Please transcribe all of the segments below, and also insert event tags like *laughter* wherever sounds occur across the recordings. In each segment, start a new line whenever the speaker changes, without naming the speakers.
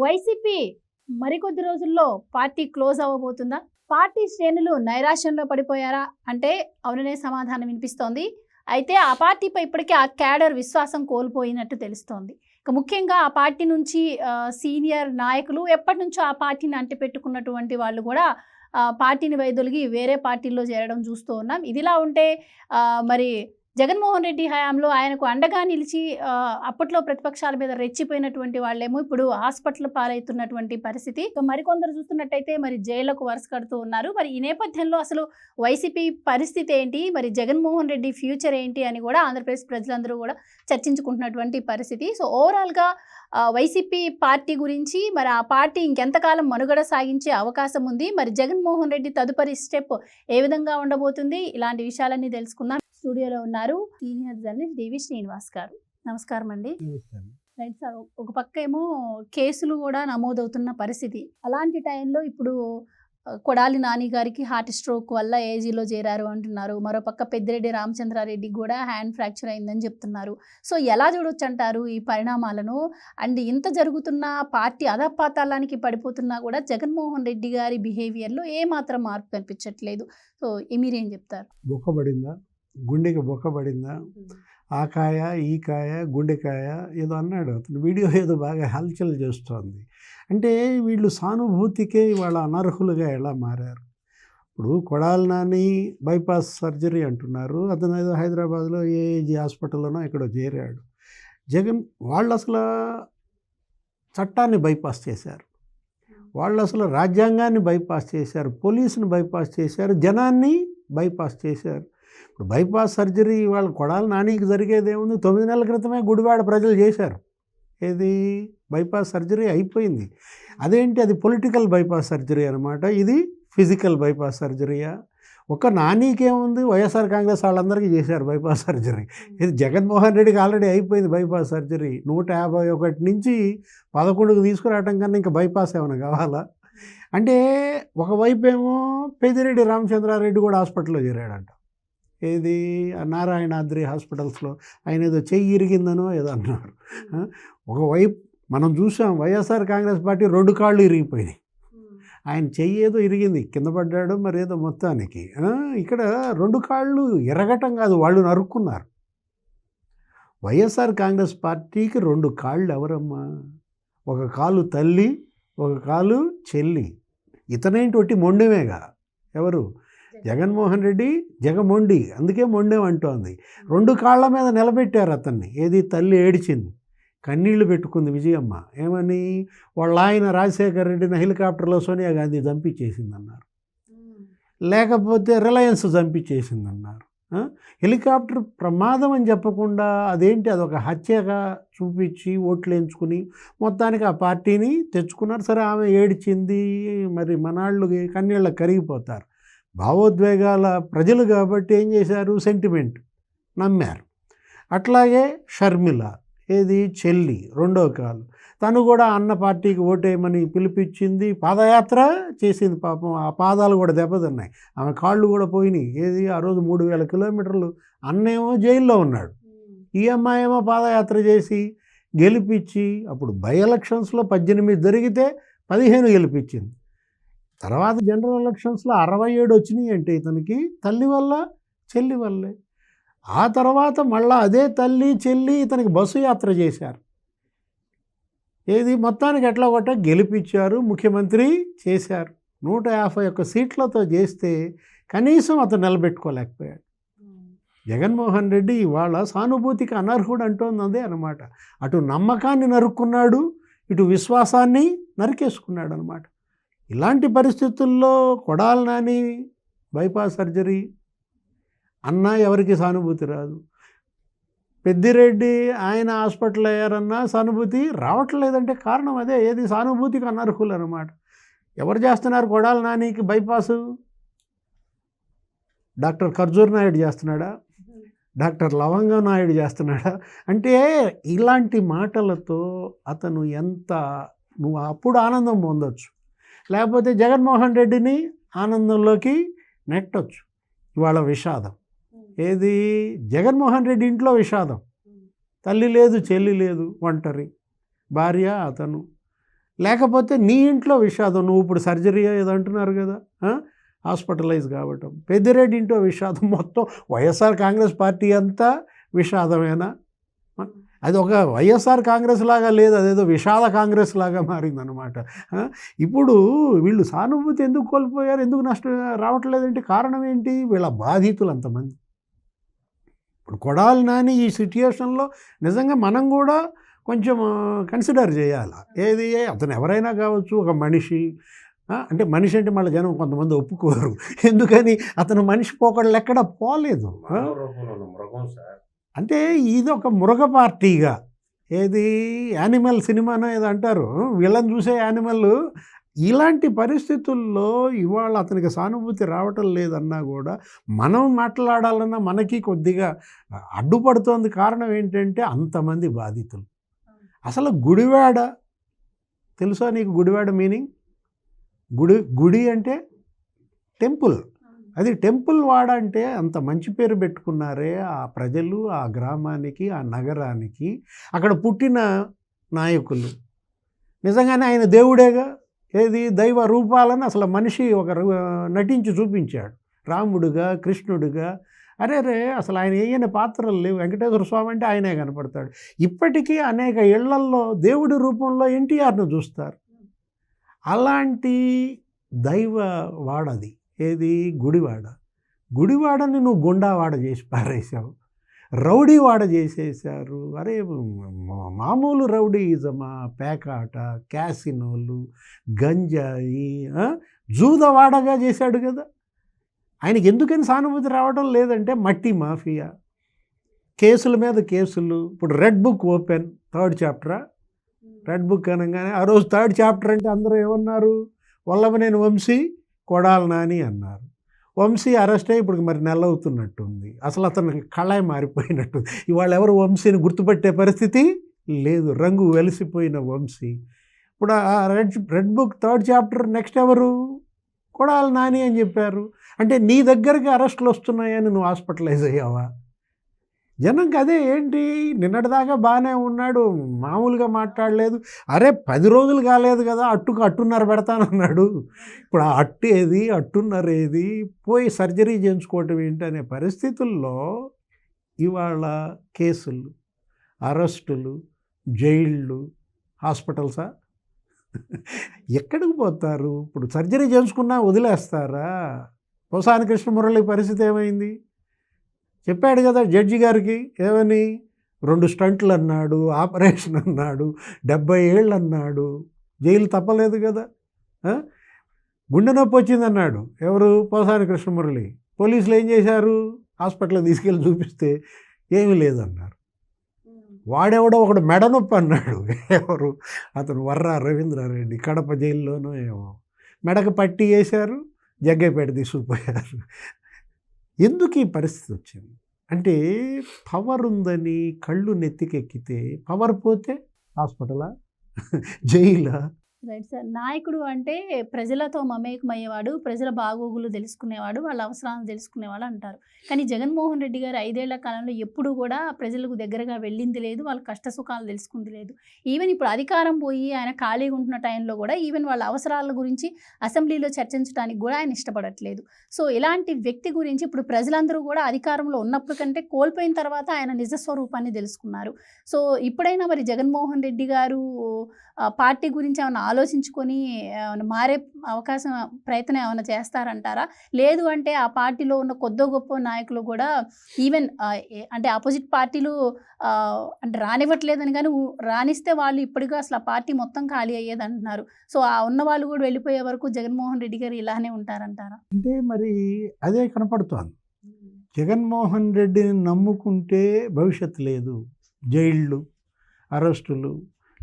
YCP మరికొద్ది రోజుల్లో party close అవ్వబోతుందా? Party శ్రేణులు నైరాశ్యంలో పడిపోయారా? అంటే అవుననే సమాధానం వినిపిస్తోంది. అయితే ఆ పార్టీపై ఇప్పటికే ఆ క్యాడర్ విశ్వాసం కోల్పోయినట్టు తెలుస్తోంది. ఇక ముఖ్యంగా ఆ పార్టీ నుంచి సీనియర్ నాయకులు ఎప్పటి నుంచో ఆ పార్టీని అంటిపెట్టుకున్నటువంటి వాళ్ళు కూడా పార్టీని వైదొలిగి వేరే పార్టీల్లో చేరడం చూస్తూ ఉన్నాం. ఇదిలా ఉంటే మరి జగన్మోహన్ రెడ్డి హయాంలో ఆయనకు అండగా నిలిచి అప్పట్లో ప్రతిపక్షాల మీద రెచ్చిపోయినటువంటి వాళ్ళేమో ఇప్పుడు హాస్పిటల్ పాలవుతున్నటువంటి పరిస్థితి. మరికొందరు చూస్తున్నట్టయితే మరి జైళ్ళకు వరుస కడుతూ ఉన్నారు. మరి ఈ నేపథ్యంలో అసలు వైసీపీ పరిస్థితి ఏంటి? మరి జగన్మోహన్ రెడ్డి ఫ్యూచర్ ఏంటి అని కూడా ఆంధ్రప్రదేశ్ ప్రజలందరూ కూడా చర్చించుకుంటున్నటువంటి పరిస్థితి. సో ఓవరాల్గా వైసీపీ పార్టీ గురించి మరి ఆ పార్టీ ఇంకెంతకాలం మనుగడ సాగించే అవకాశం ఉంది. మరి జగన్మోహన్ రెడ్డి తదుపరి స్టెప్ ఏ విధంగా ఉండబోతుంది? ఇలాంటి విషయాలన్నీ తెలుసుకుందాం. స్టూడియోలో ఉన్నారు సీనియర్ జర్నలిస్ట్ డివి శ్రీనివాస్ గారు. నమస్కారం అండి. రైట్ సార్ ఒక పక్క ఏమో కేసులు కూడా నమోదవుతున్న పరిస్థితి. అలాంటి టైంలో ఇప్పుడు కొడాలి నాని గారికి హార్ట్ స్ట్రోక్ వల్ల ఏజీలో చేరారు అంటున్నారు. మరోపక్క పెద్దిరెడ్డి రామచంద్రారెడ్డి కూడా హ్యాండ్ ఫ్రాక్చర్ అయిందని చెప్తున్నారు. సో ఎలా చూడొచ్చు అంటారు ఈ పరిణామాలను? అండ్ ఇంత జరుగుతున్న పార్టీ అధపాతాళానికి పడిపోతున్నా కూడా జగన్మోహన్ రెడ్డి గారి బిహేవియర్లో ఏ మాత్రం మార్పు కనిపించట్లేదు. సో మీరేం చెప్తారు?
బొక్కబడిందా గుండెకి బొక్కబడిందా ఆ కాయ ఈ కాయ గుండెకాయ ఏదో అన్నాడు అతను. వీడియో ఏదో బాగా హల్చల్ చేస్తోంది. అంటే వీళ్ళు సానుభూతికే వాళ్ళ అనర్హులుగా ఎలా మారారు? ఇప్పుడు కొడాలి నాని బైపాస్ సర్జరీ అంటున్నారు. అతను ఏదో హైదరాబాద్లో ఏఏజీ హాస్పిటల్లోనో ఎక్కడో చేరాడు. జగన్ వాళ్ళు అసలు చట్టాన్ని బైపాస్ చేశారు. వాళ్ళు అసలు రాజ్యాంగాన్ని బైపాస్ చేశారు. పోలీసుని బైపాస్ చేశారు. జనాన్ని బైపాస్ చేశారు. ఇప్పుడు బైపాస్ సర్జరీ వాళ్ళ కొడాలి నానికి జరిగేది ఏముంది? తొమ్మిది నెలల క్రితమే గుడివాడ ప్రజలు చేశారు. ఏది? బైపాస్ సర్జరీ అయిపోయింది. అదేంటి? అది పొలిటికల్ బైపాస్ సర్జరీ అనమాట ఇది ఫిజికల్ బైపాస్ సర్జరీయా ఒక నానీకేముంది వైఎస్ఆర్ కాంగ్రెస్ వాళ్ళందరికీ చేశారు బైపాస్ సర్జరీ. ఇది జగన్మోహన్ రెడ్డికి ఆల్రెడీ అయిపోయింది బైపాస్ సర్జరీ. నూట యాభై ఒకటి నుంచి పదకొండుకు తీసుకురావటం కన్నా ఇంకా బైపాస్ ఏమైనా కావాలా? అంటే ఒకవైపు ఏమో పెద్దిరెడ్డి రామచంద్రారెడ్డి కూడా హాస్పిటల్లో చేరాడంట. ఏది? నారాయణాద్రి హాస్పిటల్స్లో ఆయన ఏదో చెయ్యి ఇరిగిందనో ఏదో అన్నారు. ఒకవైపు మనం చూసాం వైఎస్ఆర్ కాంగ్రెస్ పార్టీ రెండు కాళ్ళు ఇరిగిపోయినాయి. ఆయన చెయ్యి ఏదో ఇరిగింది కింద పడ్డాడు మరి ఏదో మొత్తానికి. ఇక్కడ రెండు కాళ్ళు ఎరగటం కాదు వాళ్ళు నరుక్కున్నారు. వైఎస్ఆర్ కాంగ్రెస్ పార్టీకి రెండు కాళ్ళు ఎవరమ్మా? ఒక కాలు తల్లి ఒక కాలు చెల్లి. ఇతనేంటి ఒట్టి మొండెమేగా? ఎవరు? జగన్మోహన్ రెడ్డి జగమొండి అందుకే మొండెం అంటోంది. రెండు కాళ్ళ మీద నిలబెట్టారు అతన్ని. ఏది తల్లి ఏడిచింది. కన్నీళ్ళు పెట్టుకుంది విజయమ్మ. ఏమని? వాళ్ళ ఆయన రాజశేఖర రెడ్డిని హెలికాప్టర్లో సోనియా గాంధీ చంపించేసిందన్నారు. లేకపోతే రిలయన్స్ చంపించేసిందన్నారు? హెలికాప్టర్ ప్రమాదం అని చెప్పకుండా అదేంటి? అదొక హత్యగా చూపించి ఓట్లు ఎంచుకుని మొత్తానికి ఆ పార్టీని తెచ్చుకున్నారు. సరే ఆమె ఏడిచింది. మరి మనాళ్ళు కన్నీళ్ళకి కరిగిపోతారు. భావోద్వేగాల ప్రజలు కాబట్టి ఏం చేశారు? సెంటిమెంట్ నమ్మారు. అట్లాగే షర్మిల ఏది? చెల్లి రెండో కాలు. తను కూడా అన్న పార్టీకి ఓటేయమని పిలిపించింది. పాదయాత్ర చేసింది పాపం. ఆ పాదాలు కూడా దెబ్బతిన్నాయి. ఆమె కాళ్ళు కూడా పోయినాయి. ఏది? ఆ రోజు మూడు వేల కిలోమీటర్లు. అన్నేమో జైల్లో ఉన్నాడు. ఈ అమ్మాయి ఏమో పాదయాత్ర చేసి గెలిపించి అప్పుడు బై ఎలక్షన్స్లో పద్దెనిమిది జరిగితే పదిహేను గెలిపించింది. తర్వాత జనరల్ ఎలక్షన్స్లో అరవై ఏడు వచ్చినాయి అంటే ఇతనికి తల్లి వల్ల చెల్లి వల్లే. ఆ తర్వాత మళ్ళా అదే తల్లి చెల్లి ఇతనికి బస్సు యాత్ర చేశారు. ఏది మొత్తానికి ఎట్లా కొట్ట గెలిపించారు ముఖ్యమంత్రి చేశారు. నూట యాభై ఒక్క సీట్లతో చేస్తే కనీసం అతను నిలబెట్టుకోలేకపోయాడు. జగన్మోహన్ రెడ్డి ఇవాళ సానుభూతికి అనర్హుడు అంటోంది అదే అనమాట అటు నమ్మకాన్ని నరుక్కున్నాడు ఇటు విశ్వాసాన్ని నరికేసుకున్నాడు అనమాట ఇలాంటి పరిస్థితుల్లో కొడాలి నాని బైపాస్ సర్జరీ అన్నా ఎవరికి సానుభూతి రాదు. పెద్దిరెడ్డి ఆయన హాస్పిటల్ అయ్యారన్నా సానుభూతి రావట్లేదంటే కారణం అదే ఏది సానుభూతికి అనర్హులు అనమాట ఎవరు చేస్తున్నారు కొడాల నానికి బైపాసు? డాక్టర్ ఖర్జూర్ నాయుడు చేస్తున్నాడా? డాక్టర్ లవంగ నాయుడు చేస్తున్నాడా? అంటే ఇలాంటి మాటలతో అతను ఎంత నువ్వు అప్పుడు ఆనందం పొందొచ్చు. లేకపోతే జగన్మోహన్ రెడ్డిని ఆనందంలోకి నెట్టొచ్చు. ఇవాళ విషాదం. ఏది? జగన్మోహన్ రెడ్డి ఇంట్లో విషాదం. తల్లి లేదు చెల్లి లేదు ఒంటరి. భార్య అతను. లేకపోతే నీ ఇంట్లో విషాదం. నువ్వు ఇప్పుడు సర్జరీ ఏదో అంటున్నారు కదా హాస్పిటలైజ్ కావటం. పెద్దిరెడ్డి ఇంట్లో విషాదం మొత్తం వైఎస్ఆర్ కాంగ్రెస్ పార్టీ అంతా విషాదమేనా? అది ఒక వైఎస్ఆర్ కాంగ్రెస్ లాగా లేదు అదేదో విషాద కాంగ్రెస్ లాగా మారిందనమాట ఇప్పుడు వీళ్ళు సానుభూతి ఎందుకు కోల్పోయారు? ఎందుకు నష్టం రావట్లేదంటే కారణం ఏంటి? వీళ్ళ బాధితులు అంతమంది. ఇప్పుడు కొడాలి నాని ఈ సిట్యుయేషన్లో నిజంగా మనం కూడా కొంచెం కన్సిడర్ చేయాలి? ఏది? అతను ఎవరైనా కావచ్చు ఒక మనిషి. అంటే మనిషి అంటే మళ్ళీ జనం కొంతమంది ఒప్పుకోరు. *laughs* ఎందుకని? అతను మనిషి పోకడలు ఎక్కడ పోలేదు అంటే ఇది ఒక మృగ పార్టీగా. ఏది యానిమల్ సినిమానో ఏదో అంటారు. వీళ్ళని చూసే యానిమల్ ఇలాంటి పరిస్థితుల్లో ఇవాళ అతనికి సానుభూతి రావటం లేదన్నా కూడా మనం మాట్లాడాలన్నా మనకి కొద్దిగా అడ్డుపడుతోంది కారణం ఏంటంటే అంతమంది బాధితులు. అసలు గుడివాడ తెలుసా నీకు గుడివాడ మీనింగ్? గుడి గుడి అంటే టెంపుల్. అది టెంపుల్ వాడ అంటే అంత మంచి పేరు పెట్టుకున్నారే ఆ ప్రజలు ఆ గ్రామానికి ఆ నగరానికి. అక్కడ పుట్టిన నాయకులు. నిజంగానే ఆయన దేవుడేగా? ఏది దైవ రూపాలను అసలు మనిషి ఒక నటించి చూపించాడు. రాముడుగా కృష్ణుడుగా. అరే రే అసలు ఆయన ఏయని పాత్రలు లేవు. వెంకటేశ్వర స్వామి అంటే ఆయనే కనపడతాడు. ఇప్పటికీ అనేక ఇళ్ళల్లో దేవుడి రూపంలో ఎన్టీఆర్ను చూస్తారు. అలాంటి దైవ వాడది. ఏది? గుడివాడ. గుడివాడని నువ్వు గుండావాడ చేసి పారేశావు. రౌడీవాడ చేసేసారు అరే మా- మామూలు రౌడీయిజమా? పేకాట క్యాసినోలు గంజాయి జూదవాడగా చేశాడు కదా. ఆయనకి ఎందుకని సానుభూతి రావడం లేదంటే మట్టి మాఫియా. కేసుల మీద కేసులు. ఇప్పుడు రెడ్ బుక్ ఓపెన్ థర్డ్ చాప్టరా? రెడ్ బుక్ అనగానే ఆ రోజు థర్డ్ చాప్టర్ అంటే అందరూ ఏమన్నారు? వల్లభనేని వంశీ కొడాలి నాని అన్నారు. వంశీ అరెస్ట్ అయ్యి ఇప్పుడు మరి నెల అవుతున్నట్టుంది అసలు అతను కళాయి మారిపోయినట్టు ఇవాళ ఎవరు వంశీని గుర్తుపట్టే పరిస్థితి లేదు. రంగు వెలిసిపోయిన వంశీ. ఇప్పుడు ఆ red red book third chapter next ఎవరు? కొడాలి నాని అని చెప్పారు. అంటే నీ దగ్గరికి అరెస్టులు వస్తున్నాయని నువ్వు హాస్పిటలైజ్ అయ్యావా? జనంకి అదే ఏంటి? నిన్నటిదాకా బాగానే ఉన్నాడు మామూలుగా మాట్లాడలేదు. అరే పది రోజులు కాలేదు కదా అట్టుకు అట్టున్నర పెడతానన్నాడు ఇప్పుడు ఆ అట్టు ఏది అట్టున్నర ఏది పోయి సర్జరీ చేయించుకోవటం ఏంటి అనే పరిస్థితుల్లో ఇవాళ కేసులు అరెస్టులు జైళ్ళు హాస్పిటల్సా? ఎక్కడికి పోతారు? ఇప్పుడు సర్జరీ చేయించుకున్నా వదిలేస్తారా? పోసాని కృష్ణమురళి పరిస్థితి ఏమైంది? చెప్పాడు కదా జడ్జి గారికి ఏమని? రెండు స్టంట్లు అన్నాడు ఆపరేషన్ అన్నాడు డెబ్బై ఏళ్ళు అన్నాడు జైలు తప్పలేదు కదా? గుండె నొప్పి వచ్చిందన్నాడు ఎవరు? పోసాని కృష్ణమురళి. పోలీసులు ఏం చేశారు? హాస్పిటల్ తీసుకెళ్ళి చూపిస్తే ఏమీ లేదన్నారు. వాడెవడో ఒకడు మెడ నొప్పి అన్నాడు. ఎవరు? అతను వర్రా రవీంద్రారెడ్డి కడప జైల్లోనో ఏమో. మెడకు పట్టి వేశారు జగ్గైపేట తీసుకుపోయారు. ఎందుకు ఈ పరిస్థితి వచ్చింది అంటే పవర్ ఉందని కళ్ళు నెత్తికెక్కితే పవర్ పోతే హాస్పిటలా? జైలా?
Right sir. నాయకుడు అంటే ప్రజలతో మమేకమయ్యేవాడు ప్రజల బాగోగులు తెలుసుకునేవాడు వాళ్ళ అవసరాలను తెలుసుకునేవాడు అంటారు. కానీ జగన్మోహన్ రెడ్డి గారు ఐదేళ్ళ కాలంలో ఎప్పుడు కూడా ప్రజలకు దగ్గరగా వెళ్ళింది లేదు వాళ్ళ కష్ట సుఖాలు తెలుసుకుంది లేదు. ఈవెన్ ఇప్పుడు అధికారం పోయి ఆయన ఖాళీగా ఉంటున్న టైంలో కూడా ఈవెన్ వాళ్ళ అవసరాల గురించి అసెంబ్లీలో చర్చించడానికి కూడా ఆయన ఇష్టపడట్లేదు. సో ఇలాంటి వ్యక్తి గురించి ఇప్పుడు ప్రజలందరూ కూడా అధికారంలో ఉన్నప్పుడు కంటే కోల్పోయిన తర్వాత ఆయన నిజ స్వరూపాన్ని తెలుసుకున్నారు. సో ఇప్పుడైనా మరి జగన్మోహన్ రెడ్డి గారు పార్టీ గురించి ఏమైనా ఆలోచించుకొని మారే అవకాశం ప్రయత్నం ఏమైనా చేస్తారంటారా? లేదు అంటే ఆ పార్టీలో ఉన్న కొద్దో గొప్ప నాయకులు కూడా ఈవెన్ అంటే ఆపోజిట్ పార్టీలు అంటే రానివ్వట్లేదని కానీ రానిస్తే వాళ్ళు ఇప్పటికీ అసలు ఆ పార్టీ మొత్తం ఖాళీ అయ్యేది అంటున్నారు సో ఆ ఉన్న వాళ్ళు కూడా వెళ్ళిపోయే వరకు జగన్మోహన్ రెడ్డి గారు ఇలానే ఉంటారంటారా?
అంటే మరి అదే కనపడుతోంది. జగన్మోహన్ రెడ్డిని నమ్ముకుంటే భవిష్యత్తు లేదు. జైళ్ళు అరెస్టులు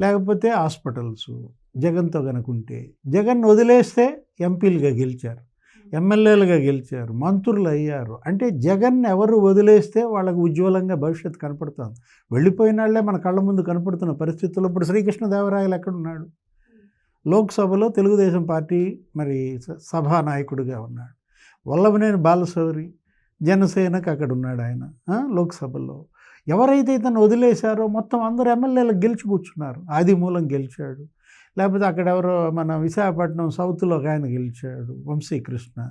లేకపోతే హాస్పిటల్స్. జగన్తో కనుకుంటే జగన్ వదిలేస్తే ఎంపీలుగా గెలిచారు ఎమ్మెల్యేలుగా గెలిచారు మంత్రులు అయ్యారు. అంటే జగన్ ఎవరు వదిలేస్తే వాళ్ళకి ఉజ్వలంగా భవిష్యత్తు కనపడుతుంది. వెళ్ళిపోయిన వాళ్ళే మన కళ్ళ ముందు కనపడుతున్న పరిస్థితుల్లో ఇప్పుడు శ్రీకృష్ణదేవరాయలు ఎక్కడున్నాడు? లోక్సభలో తెలుగుదేశం పార్టీ మరి స- సభానాయకుడిగా ఉన్నాడు. వల్లభనేని బాలశౌరి జనసేనకు అక్కడ ఉన్నాడు ఆయన లోక్సభలో. ఎవరైతే ఇతను వదిలేశారో మొత్తం అందరు ఎమ్మెల్యేలకు గెలిచి కూర్చున్నారు. ఆది మూలం గెలిచాడు. లేకపోతే అక్కడ ఎవరో మన విశాఖపట్నం సౌత్లో ఒక ఆయన గెలిచాడు వంశీకృష్ణ.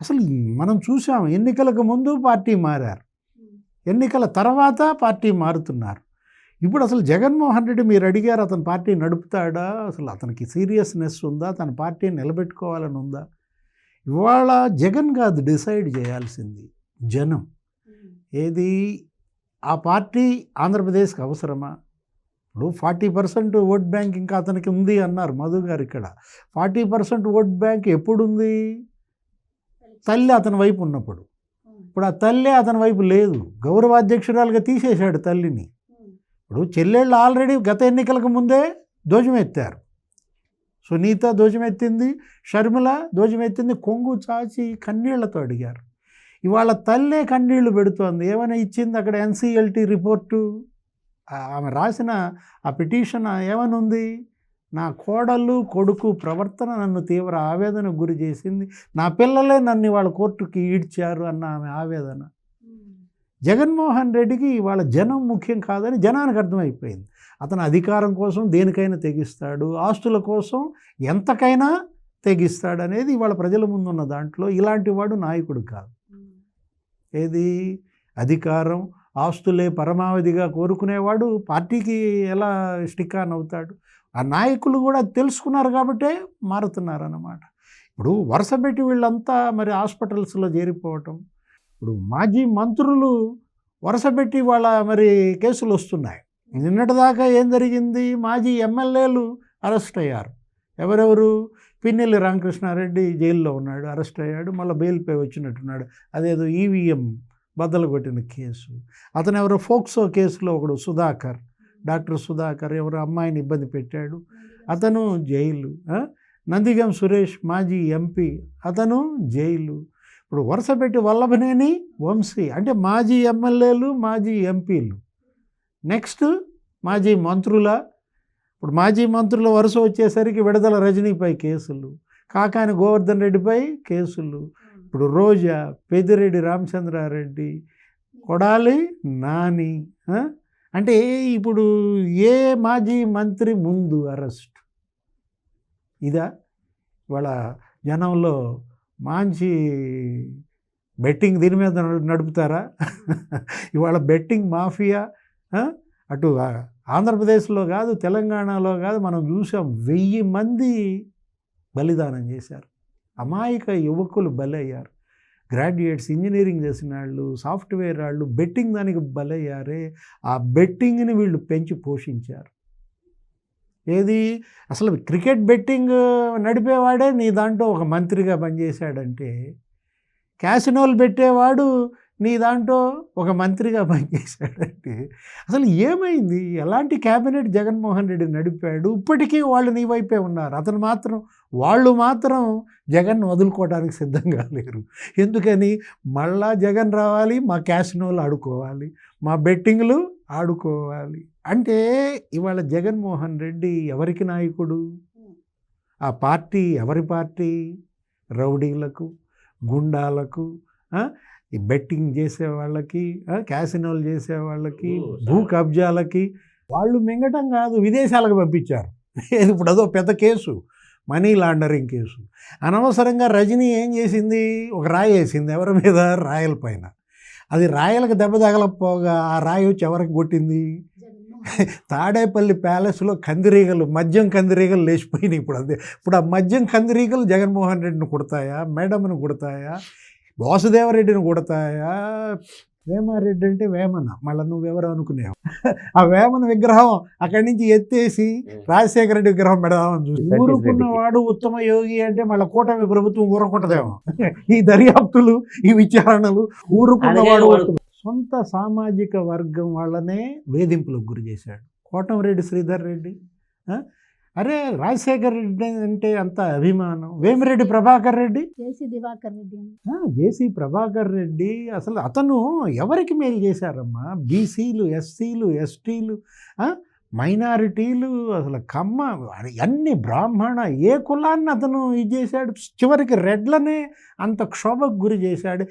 అసలు మనం చూసాం ఎన్నికలకు ముందు పార్టీ మారారు. ఎన్నికల తర్వాత పార్టీ మారుతున్నారు. ఇప్పుడు అసలు జగన్మోహన్ రెడ్డి మీరు అడిగారు అతను పార్టీ నడుపుతాడా? అసలు అతనికి సీరియస్నెస్ ఉందా? తన పార్టీని నిలబెట్టుకోవాలని ఉందా? ఇవాళ జగన్ కాదు డిసైడ్ చేయాల్సింది జనం. ఏది? ఆ పార్టీ ఆంధ్రప్రదేశ్కి అవసరమా? ఇప్పుడు ఫార్టీ పర్సెంట్ ఓట్ బ్యాంక్ ఇంకా అతనికి ఉంది అన్నారు మధు గారు ఇక్కడ. ఫార్టీ పర్సెంట్ ఓట్ బ్యాంక్ ఎప్పుడుంది? తల్లి అతని వైపు ఉన్నప్పుడు. ఇప్పుడు ఆ తల్లి అతని వైపు లేదు. గౌరవాధ్యక్షురాలుగా తీసేశాడు తల్లిని. ఇప్పుడు చెల్లెళ్ళు ఆల్రెడీ గత ఎన్నికలకు ముందే ధ్వజమెత్తారు. సునీత ధ్వజమెత్తింది షర్మిల ధ్వజమెత్తింది కొంగు చాచి కన్నీళ్ళతో అడిగారు. ఇవాళ తల్లే కన్నీళ్ళు పెడుతోంది. ఏమైనా ఇచ్చింది అక్కడ ఎన్సీఎల్టీ రిపోర్టు? ఆమె రాసిన ఆ పిటిషన్ ఏమని ఉంది నా కోడళ్ళు కొడుకు ప్రవర్తన నన్ను తీవ్ర ఆవేదనకు గురి చేసింది. నా పిల్లలే నన్ను వాళ్ళ కోర్టుకి ఈడ్చారు అన్న ఆమె ఆవేదన. జగన్మోహన్ రెడ్డికి ఇవాళ జనం ముఖ్యం కాదని జనానికి అర్థమైపోయింది. అతను అధికారం కోసం దేనికైనా తెగిస్తాడు. ఆస్తుల కోసం ఎంతకైనా తెగిస్తాడు అనేది ఇవాళ ప్రజల ముందున్న దాంట్లో ఇలాంటి వాడు నాయకుడు కాదు. ఏది? అధికారం ఆస్తులే పరమావధిగా కోరుకునేవాడు పార్టీకి ఎలా స్టిక్ ఆన్ అవుతాడు ఆ నాయకులు కూడా తెలుసుకున్నారు కాబట్టే మారుతున్నారు అన్నమాట ఇప్పుడు వరుస పెట్టి వీళ్ళంతా మరి హాస్పిటల్స్లో చేరిపోవటం ఇప్పుడు మాజీ మంత్రులు వరుస పెట్టి వాళ్ళ మరి కేసులు వస్తున్నాయి. నిన్నటిదాకా ఏం జరిగింది? మాజీ ఎమ్మెల్యేలు అరెస్ట్ అయ్యారు. ఎవరెవరు? పిన్నెల్లి రామకృష్ణారెడ్డి జైల్లో ఉన్నాడు అరెస్ట్ అయ్యాడు మళ్ళీ బెయిల్పై వచ్చినట్టున్నాడు. అదేదో ఈవీఎం బద్దలు కొట్టిన కేసు. అతను ఎవరో ఫోక్సో కేసులో ఒకడు సుధాకర్ డాక్టర్ సుధాకర్ ఎవరో అమ్మాయిని ఇబ్బంది పెట్టాడు. అతను జైలు నందిగం సురేష్ మాజీ ఎంపీ అతను జైలు. ఇప్పుడు వరుస పెట్టి వల్లభనేని వంశీ అంటే మాజీ ఎమ్మెల్యేలు మాజీ ఎంపీలు. నెక్స్ట్ మాజీ మంత్రుల ఇప్పుడు మాజీ మంత్రుల వరుస వచ్చేసరికి విడుదల రజనీపై కేసులు కాకాని గోవర్ధన్ రెడ్డిపై కేసులు ఇప్పుడు రోజా పెద్దిరెడ్డి రామచంద్రారెడ్డి కొడాలి నాని అంటే ఇప్పుడు ఏ మాజీ మంత్రి ముందు అరెస్ట్? ఇదా? ఇవాళ జనంలో మంచి బెట్టింగ్ దీని మీద నడుపుతారా? ఇవాళ బెట్టింగ్ మాఫియా అటు ఆంధ్రప్రదేశ్లో కాదు తెలంగాణలో కాదు మనం చూసాం వెయ్యి మంది బలిదానం చేశారు. అమాయక యువకులు బలయ్యారు. గ్రాడ్యుయేట్స్ ఇంజనీరింగ్ చేసిన వాళ్ళు సాఫ్ట్వేర్ వాళ్ళు బెట్టింగ్ దానికి బలయ్యారే. ఆ బెట్టింగ్ని వీళ్ళు పెంచి పోషించారు. ఏది? అసలు క్రికెట్ బెట్టింగ్ నడిపేవాడే నీ దాంట్లో ఒక మంత్రిగా పనిచేశాడంటే క్యాసినోలు పెట్టేవాడు నీ దాంట్లో ఒక మంత్రిగా పనిచేశాడంటే అసలు ఏమైంది? ఎలాంటి క్యాబినెట్ జగన్మోహన్ రెడ్డి నడిపాడు? ఇప్పటికీ వాళ్ళు నీ వైపే ఉన్నారు. అతను మాత్రం వాళ్ళు మాత్రం జగన్ వదులుకోవడానికి సిద్ధంగా లేరు. ఎందుకని? మళ్ళా జగన్ రావాలి మా క్యాసినోలు ఆడుకోవాలి మా బెట్టింగ్లు ఆడుకోవాలి. అంటే ఇవాళ జగన్మోహన్ రెడ్డి ఎవరికి నాయకుడు? ఆ పార్టీ ఎవరి పార్టీ? రౌడీలకు గుండాలకు ఈ బెట్టింగ్ చేసే వాళ్ళకి క్యాసినోలు చేసే వాళ్ళకి భూ కబ్జాలకి వాళ్ళు మింగటం కాదు విదేశాలకు పంపించారు. *laughs* ఇప్పుడు అదో పెద్ద కేసు మనీ లాండరింగ్ కేసు. అనవసరంగా రజనీ ఏం చేసింది? ఒక రాయి వేసింది ఎవరి మీద? రాయల పైన. అది రాయలకు దెబ్బ తగలపోగా ఆ రాయి వచ్చి ఎవరికి కొట్టింది? తాడేపల్లి ప్యాలెస్లో కందిరీగలు మద్యం కందిరీగలు లేచిపోయినాయి ఇప్పుడు. అదే ఇప్పుడు ఆ మద్యం కందిరీగలు జగన్మోహన్ రెడ్డిని కుడతాయా? మేడంను కుడతాయా? వాసుదేవరెడ్డిని కుడతాయా? వేమారెడ్డి అంటే వేమన. మళ్ళీ నువ్వెవరు అనుకునేవు? ఆ వేమన విగ్రహం అక్కడి నుంచి ఎత్తేసి రాజశేఖర రెడ్డి విగ్రహం పెడదామని చూసి. ఊరుకున్నవాడు ఉత్తమ యోగి అంటే మళ్ళీ కూటమి ప్రభుత్వం ఊరుకుంటదేమో. ఈ దర్యాప్తులు ఈ విచారణలు ఊరుకున్నవాడు. సొంత సామాజిక వర్గం వాళ్ళనే వేధింపులకు గురి చేశాడు. కోటమిరెడ్డి శ్రీధర్ రెడ్డి ఆ? అరే రాజశేఖర్ రెడ్డి అంటే అంత అభిమానం. Vemireddy Prabhakar Reddy?
JC Divakar Reddy
JC Prabhakar Reddy. అసలు అతను ఎవరికి మేలు చేశారమ్మా? బీసీలు ఎస్సీలు ఎస్టీలు మైనారిటీలు అసలు కమ్మ అన్ని బ్రాహ్మణ ఏ కులాన్ని అతను ఇది చేశాడు? చివరికి రెడ్లనే అంత క్షోభకు గురి చేశాడు.